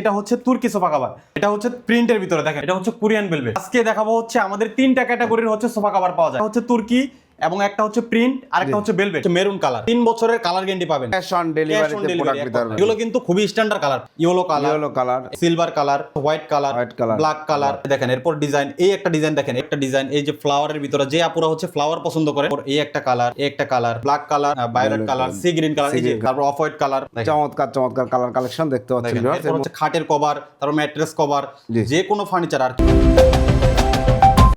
এটা হচ্ছে তুর্কি সোফা কাভার। এটা হচ্ছে প্রিন্টের ভিতরে, দেখেন। এটা হচ্ছে কোরিয়ান বেলভেট। আজকে দেখাবো হচ্ছে আমাদের তিনটা ক্যাটাগরির হচ্ছে সোফা কাভার পাওয়া যায়। হচ্ছে তুর্কি এবং একটা হচ্ছে প্রিন্ট আর একটা হচ্ছে বেলভেট মেরুন কালার তিন বছরের কালার গ্যারান্টি পাবেন। ক্যাশ অন ডেলিভারিতে প্রোডাক্ট। পারবেন এগুলো কিন্তু খুবই standard colour yellow colour yellow colour silver colour white colour white color. Black colour দেখেন এরপর ডিজাইন এই একটা ডিজাইন দেখেন একটা ডিজাইন এই যে ফ্লাওয়ারের ভিতরে যে আপুরা হচ্ছে ফ্লাওয়ার পছন্দ করে ওর এই একটা কালার এই একটা colour black colour violet colour sea green colour এই যে তারপর অফ হোয়াইট কালার চমৎকার চমৎকার কালার কালেকশন দেখতে পাচ্ছেন এরপর হচ্ছে খাটের কভার তারপর ম্যাট্রেস কভার। যে কোনো ফার্নিচার আর কি।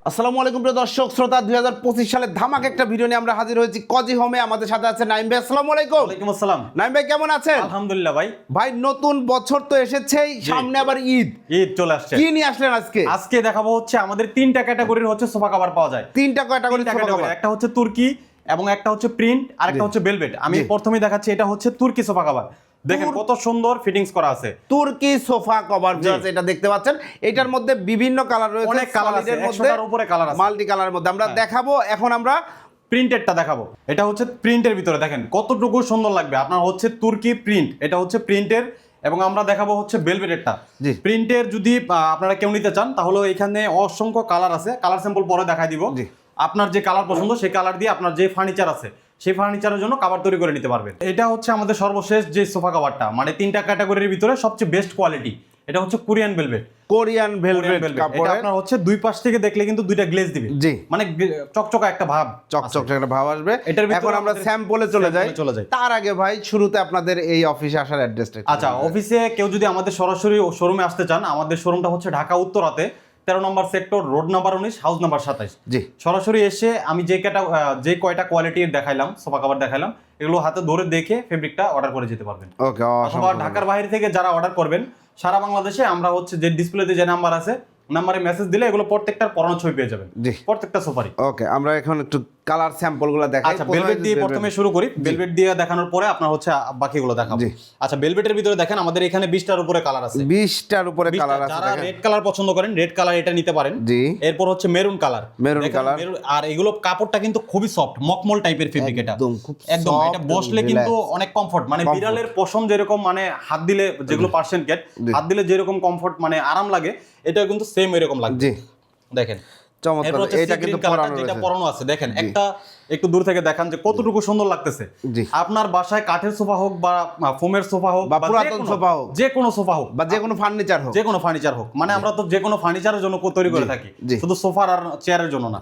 আসসালামু আলাইকুম প্রিয় দর্শক শ্রোতা দুই হাজার পঁচিশ সালের ধামাক একটা ভিডিও নিয়ে আমরা হাজির হয়েছি কজি হোমে। আমাদের সাথে আছে নাইম ভাই আসসালামু আলাইকুম। ওয়ালাইকুম আসসালাম। নাইম ভাই কেমন আছেন? আলহামদুলিল্লাহ ভাই। ভাই নতুন বছর তো এসেছেই সামনে আবার ঈদ। ঈদ চলে আসছে। কি নিয়ে আসলেন আজকে? আজকে দেখাবো হচ্ছে আমাদের তিনটা ক্যাটাগরির হচ্ছে সোফা কভার পাওয়া যায়। তিনটা কয়টা করে তিনটা ছোট category, খাবার? একটা হচ্ছে তুর্কি এবং একটা হচ্ছে প্রিন্ট আর একটা হচ্ছে বেলভেট। আমি জি। প্রথমেই দেখাচ্ছি এটা হচ্ছে তুর্কি সোফা কভার। দেখেন কত সুন্দর ফিটিংস করা আছে। তুর্কি সোফা কভার জি। এটা দেখতে পাচ্ছেন? এটার মধ্যে বিভিন্ন কালার রয়েছে অনেক কালার আছে solid এর মধ্যে একশোটার উপরে কালার আছে। মাল্টি কালারের মধ্যে। আমরা হ্যাঁ। দেখাবো এখন আমরা প্রিন্টেডটা দেখাবো। এটা হচ্ছে প্রিন্টের ভিতরে দেখেন কতটুকু সুন্দর লাগবে। আপনার হচ্ছে তুর্কি প্রিন্ট এটা হচ্ছে প্রিন্টের এবং আমরা দেখাবো হচ্ছে বেলভেটেরটা জি। প্রিন্টের যদি আপনারা কেউ নিতে চান তাহলে এখানে অসংখ্য কালার আছে। কালার স্যাম্পল পরে দেখাই দিব। আপনার যে কালার পছন্দ সেই কালার দিয়ে আপনার যে ফার্নিচার আছে সেই ফার্নিচারের জন্য কাবার তৈরি করে নিতে পারবেন। এটা হচ্ছে আমাদের সর্বশেষ যে সোফা কাভারটা মানে তিনটা ক্যাটাগরির ভিতরে সবচেয়ে বেস্ট কোয়ালিটি এটা হচ্ছে কোরিয়ান বেলভেট কোরিয়ান ভেলভেট এটা কাপড়ের। আপনার হচ্ছে দুই পাশ থেকে দেখলে কিন্তু দুইটা গ্লেজ দিবে। জি। মানে চকচকা একটা ভাব চকচক একটা ভাব আসবে। এটার ভিতরে এখন আমরা স্যাম্পলে চলে যাই। চলে যাই। তার আগে ভাই শুরুতে আপনাদের এই অফিসে আসার অ্যাড্রেসটা আচ্ছা অফিসে কেউ যদি আমাদের সরাসরি শোরুমে আসতে চান আমাদের শোরুমটা হচ্ছে ঢাকা উত্তরাতে। তেরো নম্বর সেক্টর রোড নাম্বার উনিশ হাউস নাম্বার সাতাইশ। জি। সরাসরি এসে আমি যে কয়টা যে কয়টা কোয়ালিটির দেখাইলাম সোফা কাভার দেখাইলাম এগুলো হাতে ধরে দেখে ফেব্রিকটা অর্ডার করে যেতে পারবেন। ওকে অথবা ঢাকার বাইরে থেকে যারা অর্ডার করবেন সারা বাংলাদেশে আমরা হচ্ছে যে ডিসপ্লেতে যে নাম্বার আছে নাম্বারে মেসেজ দিলে এগুলো প্রত্যেকটার পরানো ছবি পেয়ে যাবেন। জি। প্রত্যেকটা সোফারি ওকে আমরা এখন একটু কালার স্যাম্পলগুলো দেখাই। আচ্ছা বেলভেট দিয়ে প্রথমে শুরু করি। বেলভেট দিয়ে দেখানোর পরে আপনার হচ্ছে বাকিগুলো দেখাবো। আচ্ছা বেলভেটের ভিতরে দেখেন আমাদের এখানে বিশটার উপরে কালার আছে। 20টার উপরে কালার আছে যারা রেড কালার পছন্দ করেন রেড কালার এটা নিতে পারেন। জি। এরপর হচ্ছে মেরুন কালার Maroon color। আর এগুলো কাপড়টা কিন্তু খুবই সফট মকমল টাইপের ফেব্রিক এটা। একদম খুব একদম এটা বসলে কিন্তু অনেক কমফর্ট মানে বিড়ালের পশম যেরকম মানে হাত দিলে যেগুলো পার্সেন্ট গেট হাত দিলে যেরকম কমফর্ট মানে আরাম লাগে এটা কিন্তু সেম এরকম লাগবে। জি। দেখেন। চমৎকার। এটা কিন্তু পরানো যেটা পরানো আছে। দেখেন একটা একটু দূর থেকে দেখান যে কতটুকু সুন্দর লাগতেছে। আপনার বাসায় কাঠের সোফা হোক বা ফোমের সোফা হোক বা পুরাতন সোফা হোক। যে কোনো সোফা হোক। বা যে কোনো ফার্নিচার হোক। যে কোনো ফার্নিচার হোক। মানে আমরা তো যে কোনো ফার্নিচারের জন্য তৈরি করে থাকি। শুধু সোফার আর চেয়ারের জন্য না।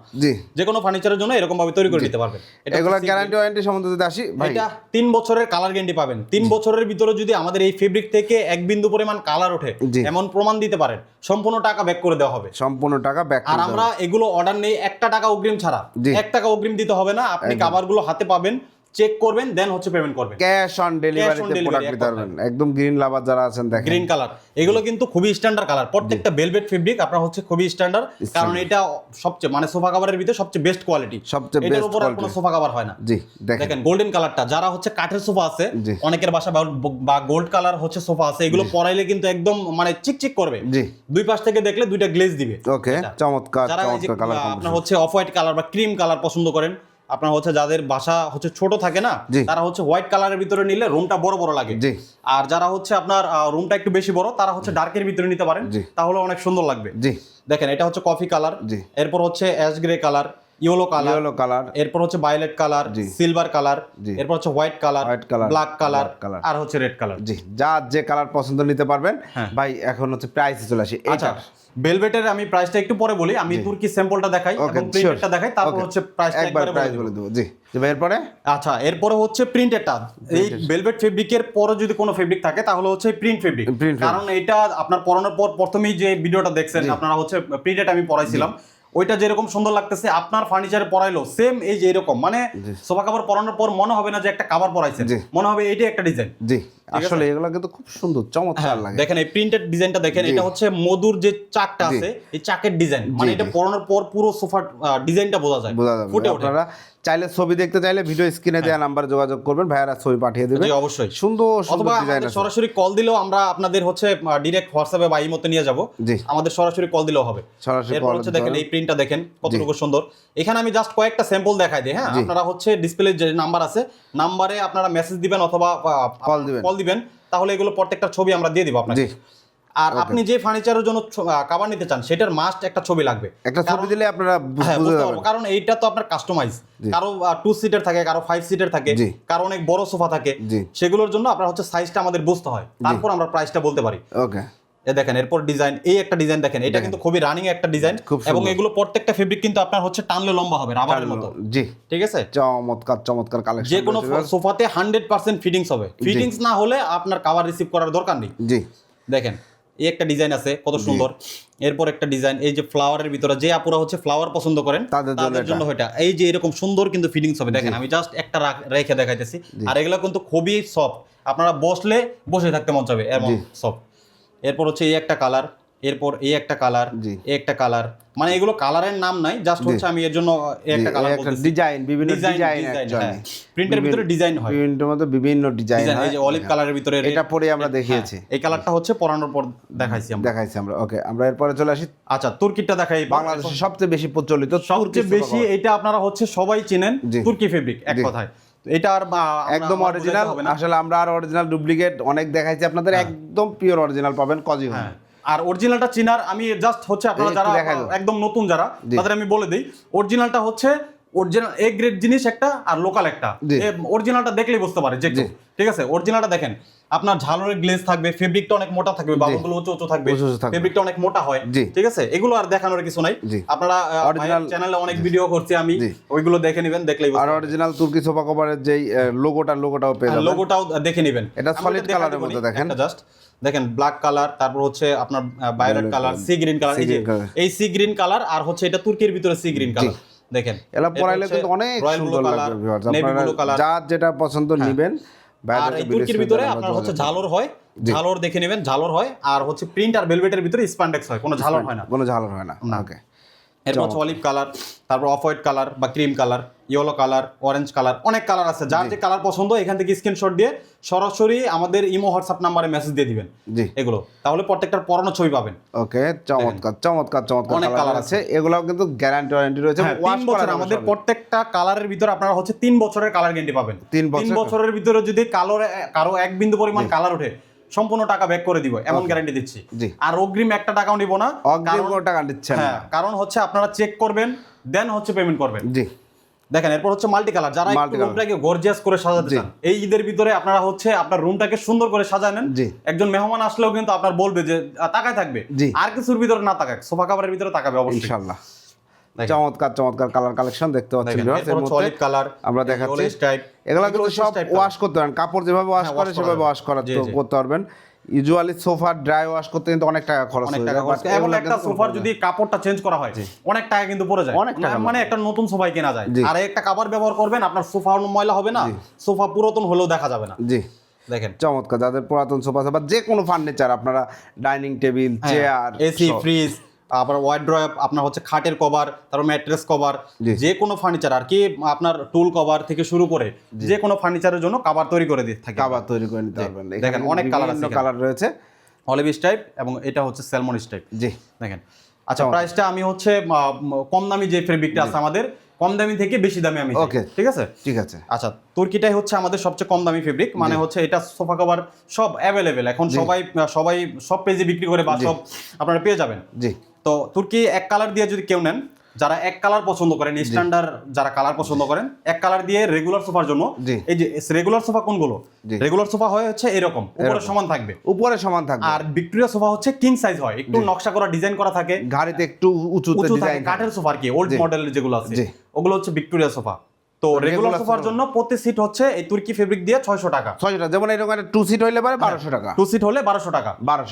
যে কোনো ফার্নিচারের জন্য এরকম ভাবে তৈরি করে নিতে পারবেন। এটা গ্যারান্টি ওয়ারেন্টি সম্বন্ধে যদি আসি এটা তিন বছরের কালার গ্যারান্টি পাবেন। তিন বছরের ভিতরে যদি আমাদের এই ফেব্রিক থেকে এক বিন্দু পরিমাণ কালার ওঠে। এমন প্রমাণ দিতে পারেন। সম্পূর্ণ টাকা ব্যাক করে দেওয়া হবে। সম্পূর্ণ টাকা ব্যাক আর আমরা এগুলো অর্ডার নেই একটা টাকা অগ্রিম ছাড়া। এক টাকা অগ্রিম দিতে হবে না আপনি কাভারগুলো হাতে পাবেন। চেক করবেন দেন হচ্ছে পেমেন্ট করবেন। ক্যাশ অন ডেলিভারিতে প্রোডাক্ট নিতে পারবেন। একদম গ্রিন লাভার যারা আছেন দেখেন। গ্রিন কালার এগুলো কিন্তু খুবই স্ট্যান্ডার্ড কালার প্রত্যেকটা বেলভেট ফেব্রিক আপনার হচ্ছে খুবই স্ট্যান্ডার্ড কারণ এটা সবচেয়ে মানে সোফা কাভারের ভিতরে সবচেয়ে বেস্ট কোয়ালিটি সবচেয়ে best উপর কোনো সোফা কাভার হয় না। জি দেখেন। গোল্ডেন কালারটা যারা হচ্ছে কাঠের সোফা আছে অনেকের বাসা বা গোল্ড কালার হচ্ছে সোফা আছে এগুলো পরাইলে কিন্তু একদম মানে চিকচিক করবে। জি। দুই পাশ থেকে দেখলে দুইটা গ্লেজ দিবে। ওকে চমৎকার চমৎকার কালার আপনার হচ্ছে অফ হোয়াইট কালার বা ক্রিম কালার পছন্দ করেন আপনার হচ্ছে যাদের বাসা হচ্ছে ছোট থাকে না। তারা হচ্ছে হোয়াইট কালারের ভিতরে নিলে রুমটা বড় বড় লাগে জি আর যারা হচ্ছে আপনার রুমটা একটু বেশি বড় তারা হচ্ছে ডার্কের ভিতরে নিতে পারেন। তাহলে অনেক সুন্দর লাগবে জি দেখেন এটা হচ্ছে কফি কালার জি। এরপর হচ্ছে ash grey colour yellow colour yellow colour এরপর হচ্ছে ভায়োলেট কালার। Silver colour. এরপর হচ্ছে white colour White color, black colour আর হচ্ছে রেড কালার জি যা যে কালার পছন্দ নিতে পারবেন। হ্যাঁ। ভাই এখন হচ্ছে প্রাইসে চলে আসি। আচ্ছা ভেলভেটের আমি প্রাইসটা একটু পরে বলি আমি তুর্কি স্যাম্পলটা দেখাই এবং প্রিন্টেডটা দেখাই তারপর হচ্ছে প্রাইসটা একবার প্রাইস বলে দেব। জি এরপরে? আচ্ছা এরপরে হচ্ছে প্রিন্টেডটা এই ভেলভেট ফেব্রিকের পরে যদি কোনো ফেব্রিক থাকে তাহলে হচ্ছে প্রিন্ট ফেব্রিক কারণ এটা আপনার পরানোর পর প্রথমেই যে ভিডিওটা দেখছেন আপনারা হচ্ছে প্রিন্টেড আমি পড়াইছিলাম ওইটা যেরকম সুন্দর লাগতেছে আপনার ফার্নিচারে পরাইলো সেম এই যে এরকম। মানে সোফা কাপড় পরানোর পর মনে হবে না যে একটা কাভার পরাইছে। মনে হবে এইটাই একটা ডিজাইন জি। আসলে এগুলো কিন্তু খুব সুন্দর চমৎকার লাগে। দেখেন এই প্রিন্টেড ডিজাইনটা দেখেন এটা হচ্ছে মধুর যে চাকটা আছে এই চাকের ডিজাইন মানে এটা পরানোর পর পুরো সোফার ডিজাইনটা বোঝা যায় বোঝা যাবে। হ্যাঁ। আপনারা চাইলে ছবি দেখতে চাইলে ভিডিও স্ক্রিনে দেওয়া নাম্বার যোগাযোগ করবেন ভাইয়ারা ছবি পাঠিয়ে দেবে। জি অবশ্যই। সুন্দর সুন্দর অথবা ডিজাইন আছে। সরাসরি কল দিলেও আমরা আপনাদের হচ্ছে ডিরেক্ট হোয়াটসঅ্যাপে বা ইমোতে নিয়ে যাব। আমাদের সরাসরি কল দিলেও হবে। সরাসরি call হচ্ছে দেখেন। এই প্রিন্টটা দেখেন কতটুকু সুন্দর। এখানে আমি জাস্ট কয়েকটা স্যাম্পল দেখাই দিই হ্যাঁ? আপনারা হচ্ছে ডিসপ্লে যে নাম্বার আছে নাম্বারে আপনারা মেসেজ দিবেন অথবা Call দিবেন। কল দিবেন তাহলে এগুলো প্রত্যেকটা ছবি আমরা দিয়ে দিব আপনাকে। আর আপনি যে ফার্নিচারের জন্য কাভার নিতে চান সেটার মাস্ট একটা ছবি লাগবে। একটা ছবি দিলে আপনারা হ্যাঁ কারণ এইটা তো আপনার কাস্টমাইজ কারও টু সিটের থাকে কারও ফাইভ সিটের থাকে। কারও অনেক বড় সোফা থাকে। সেগুলোর জন্য আপনার হচ্ছে সাইজটা আমাদের বুঝতে হয়। তারপর আমরা প্রাইসটা বলতে পারি। ওকে দেখেন এরপর ডিজাইন এই একটা ডিজাইন দেখেন এটা কিন্তু খুবই রানিং একটা ডিজাইন এবং এগুলো প্রত্যেকটা ফেব্রিক কিন্তু আপনার হচ্ছে টানলে লম্বা হবে রাবারের মতো। জি। ঠিক আছে? চমৎকার চমৎকার কালেকশন যে কোনো সোফাতে হান্ড্রেড পার্সেন্ট ফিটিংস হবে। ফিটিংস না হলে আপনার কাভার রিসিভ করার দরকার নেই। জি। দেখেন এই একটা ডিজাইন আছে কত সুন্দর। এরপর একটা ডিজাইন এই যে ফ্লাওয়ারের ভিতরে যে আপুরা হচ্ছে ফ্লাওয়ার পছন্দ করেন তাদের জন্য এটা। এই যে এরকম সুন্দর কিন্তু ফিটিংস হবে। দেখেন আমি জাস্ট একটা রেখে দেখাইতেছি। আর এগুলো কিন্তু খুবই সফট আপনারা বসলে বসে থাকতে মন চাবে এমন সফট এরপর হচ্ছে এই একটা কালার এরপর এই একটা কালার এই একটা কালার মানে এগুলো কালারের নাম নাই জাস্ট হচ্ছে আমি এর জন্য একটা কালার বলতেছি। ডিজাইন বিভিন্ন ডিজাইন হ্যাঁ। প্রিন্টের ভিতরে ডিজাইন হয়। বিভিন্ন মধ্যে বিভিন্ন ডিজাইন ডিজাইন এই যে অলিভ কালারের ভিতরে এটা পরে আমরা দেখিয়েছি। এই কালারটা হচ্ছে পরানোর পর দেখাইছি আমরা। দেখাইছি আমরা। ওকে আমরা এরপরে চলে আসি আচ্ছা তুর্কিটা দেখাই। বাংলাদেশে সবচেয়ে বেশি প্রচলিত সবচেয়ে বেশি এটা আপনারা হচ্ছে সবাই চিনেন। তুর্কি ফেব্রিক এক কথায়। এটা আর একদম অরিজিনাল। আসলে আমরা আর অরিজিনাল ডুপ্লিকেট অনেক দেখাইছি আপনাদের একদম পিওর অরিজিনাল পাবেন কজি হোম হ্যাঁ। আর অরিজিনালটা চিনার আমি জাস্ট হচ্ছে আপনারা যারা একদম নতুন যারা তাদের আমি বলে দিই অরিজিনালটা হচ্ছে অরিজিনাল এ গ্রেড জিনিস একটা আর লোকাল একটা। অরিজিনালটা দেখলেই বুঝতে পারে যে ঠিক আছে? অরিজিনালটা দেখেন আপনার ঝালরের গ্লেজ থাকবে ফেব্রিকটা অনেক মোটা থাকবে বাবুগুলো উঁচু উঁচু থাকবে। ফেব্রিকটা অনেক মোটা হয়। ঠিক আছে? এগুলো আর দেখানোর কিছু নাই। আপনারা চ্যানেলে অনেক ভিডিও করছি আমি ওইগুলো দেখে নেবেন দেখলেই আর অরিজিনাল তুর্কি সোফা কভারের যেই লোগোটা লোগোটাও পেয়ে যাবেন। লোগোটাও দেখে নেবেন। এটা দেবো নি, মধ্যে দেখেন। জাস্ট দেখেন ব্ল্যাক কালার তারপর হচ্ছে আপনার violet colour sea green colour এই যে এই সি গ্রিন কালার আর হচ্ছে এটা তুর্কির ভিতরে সি গ্রিন কালার দেখেন এলা পরাইলে কিন্তু অনেক সুন্দর লাগবে। যার যেটা পছন্দ নেবেন আর এই তুর্কির ভিতরে আপনার হচ্ছে ঝালর হয় ঝালর দেখে নেবেন ঝালর হয় আর হচ্ছে প্রিন্ট আর ভেলভেটের ভিতরে স্প্যান্ডেক্স হয় কোনো ঝালর হয় না। কোনো ঝালর হয় না ওকে এরপর হচ্ছে অলিভ কালার তারপর অফ হোয়াইট কালার বা cream colour yellow colour orange colour অনেক কালার আছে। যার যে কালার পছন্দ এখান থেকে স্ক্রিনশট দিয়ে সরাসরি আমাদের ইমো হোয়াটসঅ্যাপ নাম্বারে মেসেজ দিয়ে দিবেন। জি। এগুলো। তাহলে প্রত্যেকটার পরানো ছবি পাবেন। ওকে চমৎকার চমৎকার চমৎকার অনেক কালার আছে। এগুলাও কিন্তু গ্যারান্টি ওয়ারেন্টি রয়েছে হ্যাঁ, ওয়াশ তিন বছর আমাদের প্রত্যেকটা কালারের ভিতরে আপনারা হচ্ছে তিন বছরের কালার গ্যারান্টি পাবেন। তিন বছরের ভিতরে যদি কালো কারও এক বিন্দু পরিমাণ কালার ওঠে সম্পূর্ণ টাকা ব্যাক করে দিব এমন গ্যারান্টি দিচ্ছি। আর অগ্রিম একটা টাকাও নিব না অগ্রিম টাকা দিচ্ছেন হ্যাঁ কারণ হচ্ছে আপনারা চেক করবেন দেন হচ্ছে পেমেন্ট করবেন। জি। দেখেন এরপর হচ্ছে মাল্টি কালার যারা। রুমটাকে গর্জিয়াস করে সাজাতে চান এই ঈদের ভিতরে আপনারা হচ্ছে আপনার রুমটাকে সুন্দর করে সাজায় নেন। একজন মেহমান আসলেও কিন্তু আপনার বলবে যে তাকায় থাকবে। আর কিছুর ভিতরে না তাকাক সোফা কাভারের ভিতরে তাকাবে অবশ্যই। ইনশাআল্লাহ। চমৎকার চমৎকার কালার কালেকশন দেখতে পাচ্ছেন কালার আমরা দেখাচ্ছি। এগুলো কিন্তু সব ওয়াশ করতে পারেন। কাপড় যেভাবে ওয়াশ হ্যাঁ, করে সেভাবে ওয়াশ করা। করতে পারবেন। ইউজুয়ালি সোফা ড্রাই ওয়াশ করতে কিন্তু অনেক টাকা খরচ অনেক হয়ে টাকা যায়। খরচ। এবং একটা সোফার যদি কাপড়টা চেঞ্জ করা হয় অনেক টাকা কিন্তু পড়ে যায়। অনেক টাকা মানে একটা নতুন সোফাই কেনা যায়। আর একটা কাভার ব্যবহার করবেন আপনার সোফা ময়লা হবে না সোফা পুরাতন হলেও দেখা যাবে না। জি। দেখেন। চমৎকার যাদের পুরাতন সোফা বা যে কোনো ফার্নিচার আপনারা dining table chair AC fridge আবার ওয়াইড্রপ আপনার হচ্ছে খাটের কভার তারপর ম্যাট্রেস কভার। যে কোনো ফার্নিচার আর কি আপনার টুল কভার থেকে শুরু করে যে কোনো ফার্নিচারের জন্য কাভার তৈরি করে দিয়ে থাকে কাবার তৈরি করে নিতে পারবেন। দেখেন, অনেক কালার আছে কালার রয়েছে। অলিভ স্টাইপ এবং এটা হচ্ছে স্যালমন স্টাইপ জি। দেখেন। আচ্ছা প্রাইসটা আমি হচ্ছে কম দামি যে ফেব্রিকটা আছে আমাদের কম দামি থেকে বেশি দামি আমি। Okay. ঠিক আছে? ঠিক আছে। আচ্ছা তুর্কিটাই হচ্ছে আমাদের সবচেয়ে কম দামি ফেব্রিক মানে হচ্ছে এটা সোফা কভার সব অ্যাভেলেবেল এখন সবাই সবাই সব পেজে বিক্রি করে বা সব আপনারা পেয়ে যাবেন। জি। তো তুর্কি এক কালার দিয়ে যদি কেউ নেন যারা এক কালার পছন্দ করেন স্ট্যান্ডার্ড যারা কালার পছন্দ করেন এক কালার দিয়ে রেগুলার সোফার জন্য এই যে রেগুলার সোফা কোনগুলো। রেগুলার সোফা হয় হচ্ছে এরকম উপরে সমান থাকবে। উপরে সমান থাকবে। আর ভিক্টোরিয়া সোফা হচ্ছে কিং সাইজ হয় একটু নকশা করা ডিজাইন করা থাকে। গাড়িতে একটু উঁচু থাকে কাঠের সোফা আর কি ওল্ড মডেল মডেলের যেগুলো আছে ওগুলো হচ্ছে ভিক্টোরিয়া সোফা। তো রেগুলার সোফার জন্য প্রতি সিট হচ্ছে এই তুর্কি ফেব্রিক দিয়ে ছয়শো টাকা। ছয়শো টাকা। যেমন এরকম একটা টু সিট হইলে পারে বারোশো টাকা। টু সিট হলে টাকা।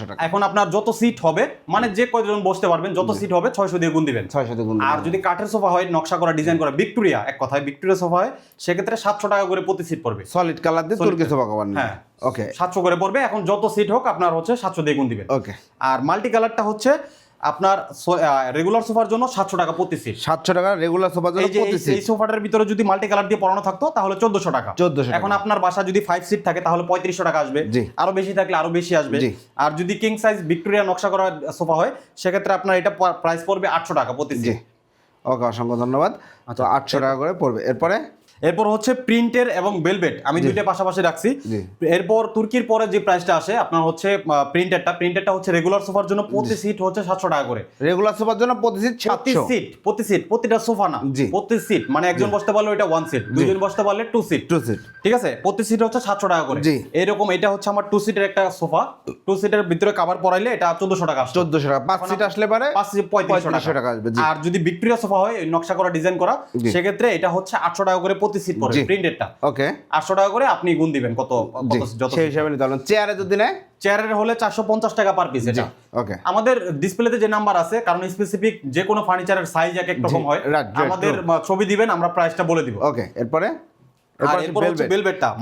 টাকা। এখন আপনার যত সিট হবে মানে যে কয়জন বসতে পারবেন যত সিট হবে ছয়শো দিয়ে গুণ দিবেন। ছয়শো গুণ আর যদি কাঠের সোফা হয় নকশা করা ডিজাইন করা ভিক্টোরিয়া এক কথায় ভিক্টোরিয়া সোফা হয় সেক্ষেত্রে সাতশো টাকা করে প্রতি সিট পড়বে। সলিড কালার দিয়ে তুর্কি সোফা কভার হ্যাঁ। ওকে সাতশো করে পড়বে এখন যত সিট হোক আপনার হচ্ছে সাতশো দিয়ে গুণ দিবেন। ওকে আর মাল্টি কালারটা হচ্ছে আপনার রেগুলার সোফার জন্য সাতশো টাকা প্রতি সিট সাতশো টাকা রেগুলার সোফার জন্য প্রতি সিট এই সোফাটার ভিতরে যদি মাল্টি কালার দিয়ে পড়ানো থাকতো তাহলে চোদ্দশো টাকা। চোদ্দশো এখন আপনার বাসা যদি ফাইভ সিট থাকে তাহলে পঁয়ত্রিশশো টাকা আসবে। আরও বেশি থাকলে আরও বেশি আসবে। আর যদি কিং সাইজ ভিক্টোরিয়া নকশা করা সোফা হয় সেক্ষেত্রে আপনার এটা প্রাইস পড়বে আটশো টাকা প্রতি সিট ওকে অসংখ্য ধন্যবাদ। আচ্ছা, তো আটশো টাকা করে পড়বে। এরপরে? এরপর হচ্ছে প্রিন্টের এবং বেলভেট আমি দুইটা পাশাপাশি রাখছি। এরপর তুর্কির পরে যে প্রাইসটা আসে আপনার হচ্ছে প্রিন্টারটা প্রিন্টারটা হচ্ছে রেগুলার সোফার জন্য প্রতি সিট হচ্ছে সাতশো টাকা করে। রেগুলার সোফার জন্য প্রতি সিট প্রতি সিট প্রতি সিট প্রতিটা সোফা না। প্রতি সিট মানে একজন বসতে পারলে ওইটা ওয়ান সিট দুজন বসতে পারলে টু সিট টু সিট ঠিক আছে? প্রতি সিট হচ্ছে সাতশো টাকা করে। এরকম এটা হচ্ছে আমার টু সিটের একটা সোফা টু সিটের ভিতরে কাভার পরাইলে এটা চোদ্দশো টাকা চোদ্দশো টাকা। পাঁচ সিট আসলে পারে পাঁচ সিট পঁয়ত্রিশশো টাকা। আসবে আর যদি ভিক্টোরিয়া সোফা হয় নকশা করা ডিজাইন করা সেক্ষেত্রে এটা হচ্ছে আটশো টাকা করে প্রতি সিট পড়বে জি। প্রিন্টেডটা ওকে আটশো টাকা করে আপনি গুণ দিবেন কত কত যত সেই হিসাবে নিতে পারবেন। চেয়ারে যদি নেয়? চেয়ারের হলে চারশো পঞ্চাশ টাকা পার পিস এটা। ওকে আমাদের ডিসপ্লেতে যে নাম্বার আছে কারণ স্পেসিফিক যে কোনো ফার্নিচারের সাইজ এক এক রকম হয় আমাদের ছবি দিবেন আমরা প্রাইসটা বলে দিব। ওকে এরপরে?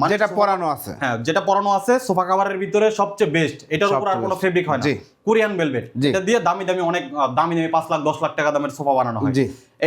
মানে যেটা পরানো আছে। হ্যাঁ যেটা পরানো আছে সোফা কাভারের ভিতরে সবচেয়ে বেস্ট এটার উপর আর কোনো ফেব্রিক হয় না। Korean velvet. এটা দিয়ে দামি দামি অনেক দামি দামি পাঁচ লাখ দশ লাখ টাকা দামের সোফা বানানো হয়।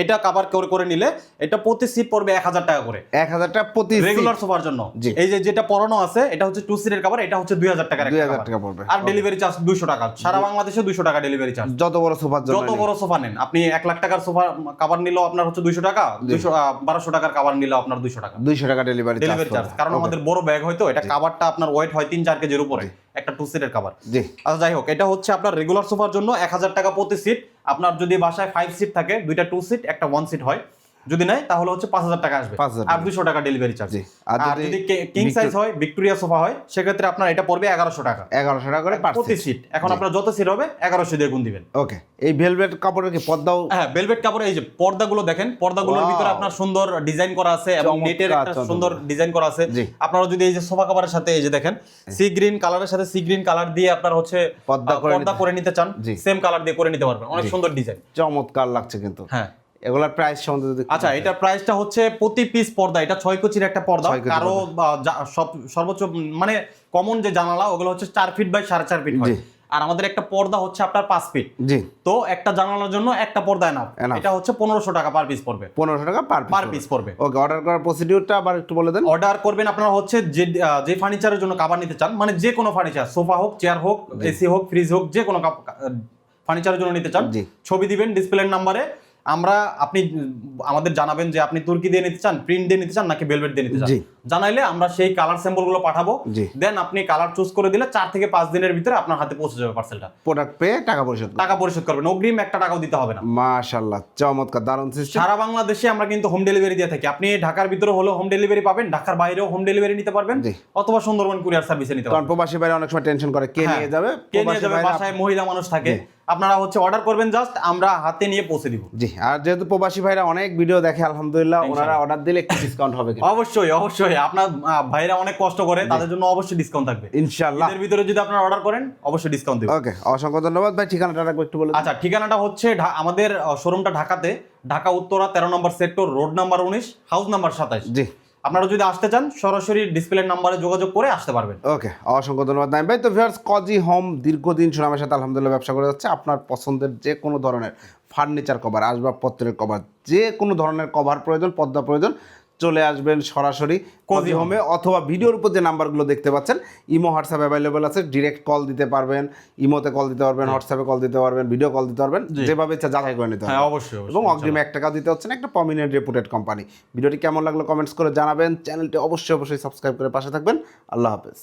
এটা কাভার করে করে নিলে এটা প্রতি সিট পড়বে এক হাজার টাকা করে। এক হাজার টাকা প্রতি রেগুলার সোফার জন্য। এই যে যেটা পরানো আছে এটা হচ্ছে টু সিটের কাভার এটা হচ্ছে দুই হাজার টাকার দুই হাজার টাকা পড়বে। আর ডেলিভারি চার্জ দুইশো টাকা। সারা বাংলাদেশে দুইশো টাকা ডেলিভারি চার্জ যত বড় সোফার জন্য যত বড় সোফা নেন। আপনি এক লাখ টাকার সোফা কাভার নিলেও আপনার হচ্ছে দুইশো টাকা দুইশো বারোশো টাকার কাভার নিলেও আপনার দুইশো টাকা। দুইশো টাকা ডেলিভারি ডেলিভারি চার্জ কারণ আমাদের বড় ব্যাগ হয়তো এটা কাভারটা আপনার ওয়েট হয় তিন চার কেজির উপরে। একটা টু সিটের কাভার জি। আচ্ছা যাই হোক এটা হচ্ছে আপনার রেগুলার সোফার জন্য এক হাজার টাকা প্রতি সিট আপনার যদি বাসায় ফাইভ সিট থাকে দুইটা টু সিট একটা ওয়ান সিট হয়। যদি নেয় তাহলে হচ্ছে পাঁচ হাজার টাকা আসবে। আর দুশো টাকা ডেলিভারি চার্জ আর যদি কিং সাইজ হয় ভিক্টোরিয়া সোফা হয় সেক্ষেত্রে আপনার এটা পড়বে এগারোশো টাকা। এগারোশো টাকা করে পার প্রতি সিট এখন আপনার যত সিট হবে এগারোশো দিয়ে গুণ দিবেন। ওকে এই ভেলভেট কাপড়ের কি পর্দাও হ্যাঁ ভেলভেট কাপড়ে এই যে পর্দাগুলো দেখেন পর্দাগুলোর. ভিতরে আপনার সুন্দর ডিজাইন করা আছে এবং নেটের একটা সুন্দর ডিজাইন করা আছে। আপনারা যদি এই যে সোফা কাপড়ের সাথে এই যে দেখেন সি গ্রিন কালারের সাথে সি গ্রিন কালার দিয়ে আপনার হচ্ছে পর্দা করে পর্দা নিতে- করে নিতে চান। সেম কালার দিয়ে করে নিতে পারবেন। অনেক সুন্দর ডিজাইন চমৎকার লাগছে কিন্তু। হ্যাঁ। এগুলার প্রাইস সম্বন্ধে যদি আচ্ছা এটা প্রাইসটা হচ্ছে প্রতি পিস পর্দা এটা ছয় কোচির একটা পর্দা। কারও সব সর্বোচ্চ মানে কমন যে জানালা ওগুলো হচ্ছে চার ফিট বাই সাড়ে চার ফিট হয়। আর আমাদের একটা পর্দা হচ্ছে আপনার পাঁচ ফিট জি। তো একটা জানালার জন্য একটা পর্দা এনাফ এটা হচ্ছে পনেরোশো টাকা পার পিস পড়বে। পনেরোশো টাকা পার পার পিস পড়বে। ওকে অর্ডার করার প্রসিডিউরটা আবার একটু বলে দেন। অর্ডার করবেন আপনারা হচ্ছে যে যে ফার্নিচারের জন্য কাভার নিতে চান মানে যে কোনো ফার্নিচার সোফা হোক চেয়ার হোক এসি হোক ফ্রিজ হোক যে কোনো ফার্নিচারের জন্য নিতে চান। ছবি দিবেন ডিসপ্লের নাম্বারে আমরা, আপনি আমাদের জানাবেন যে আপনি তুর্কি দিয়ে নিতে চান, প্রিন্ট দিয়ে নিতে চান নাকি ভেলভেট দিয়ে নিতে চান। জানাইলে আমরা সেই কালার স্যাম্পলগুলো পাঠাবো। দেন আপনি কালার চুজ করে দিলে চার থেকে পাঁচ দিনের ভিতরে আপনার হাতে পৌঁছে যাবে পার্সেলটা প্রোডাক্ট পেয়ে টাকা পরিশোধ টাকা পরিশোধ করবেন। অগ্রিম একটা টাকাও দিতে হবে না। মাশাল্লাহ চমৎকার দারুণ সিস্টেম সারা বাংলাদেশে আমরা কিন্তু হোম ডেলিভারি দিয়ে থাকি। আপনি ঢাকার ভিতরে হলেও হোম ডেলিভারি পাবেন ঢাকার বাইরেও হোম ডেলিভারি নিতে পারবেন। অথবা সুন্দরবন কুরিয়ার সার্ভিসে নিতে কারণ পারবেন। প্রবাসী বাইরে অনেক সময় টেনশন করে কে হ্যাঁ। নিয়ে যাবে? কে নিয়ে যাবে? বাসায় মহিলা মানুষ থাকে। আপনারা হচ্ছে অর্ডার করবেন জাস্ট আমরা হাতে নিয়ে পৌঁছে দিব। জি আর যেহেতু প্রবাসী ভাইরা অনেক ভিডিও দেখে আলহামদুলিল্লাহ ওনারা অর্ডার দিলে একটু ডিসকাউন্ট হবে অবশ্যই অবশ্যই। অবশ্যই আপনার ভাইরা অনেক কষ্ট করে তাদের জন্য অবশ্যই ডিসকাউন্ট থাকবে। ইনশাল্লাহ এর ভিতরে যদি আপনারা অর্ডার করেন অবশ্যই ডিসকাউন্ট দেব। ওকে অসংখ্য ধন্যবাদ। ভাই ঠিকানাটা একটু বলে দিন। আচ্ছা ঠিকানাটা হচ্ছে আমাদের শোরুমটা ঢাকাতে ঢাকা উত্তরা তেরো নম্বর সেক্টর রোড নাম্বার উনিশ হাউস নাম্বার সাতাশ জি। আপনারা যদি আসতে চান সরাসরি ডিসপ্লে নাম্বারে যোগাযোগ করে আসতে পারবেন। ওকে অসংখ্য ধন্যবাদ নাইম ভাই। তো ভিউয়ার্স কজি হোম দীর্ঘদিন সুনামের সাথে আলহামদুলিল্লাহ ব্যবসা করে যাচ্ছে। আপনার পছন্দের যে কোনো ধরনের ফার্নিচার কভার আসবাবপত্রের কভার যে কোনো ধরনের কভার প্রয়োজন পর্দা প্রয়োজন চলে আসবেন সরাসরি কোজি হোমে অথবা ভিডিওর উপর যে নাম্বারগুলো দেখতে পাচ্ছেন ইমো হোয়াটসঅ্যাপ অ্যাভেলেবেল আছে ডিরেক্ট কল দিতে পারবেন ইমোতে কল দিতে পারবেন হোয়াটসঅ্যাপে কল দিতে পারবেন ভিডিও কল দিতে পারবেন যেভাবে ইচ্ছা যাচাই করে নিতে হবে। অবশ্যই অবশ্যই এবং অগ্রিম এক টাকা দিতে হচ্ছে না একটা প্রমিনেন্ট রেপুটেড কোম্পানি ভিডিওটি কেমন লাগল কমেন্টস করে জানাবেন। চ্যানেলটি অবশ্যই অবশ্যই সাবস্ক্রাইব করে পাশে থাকবেন। আল্লাহ হাফেজ।